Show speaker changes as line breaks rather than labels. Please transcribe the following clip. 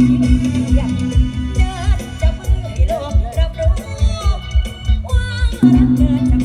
เดินจะมือให้โลกรับรู้ว่ารักเธอจะ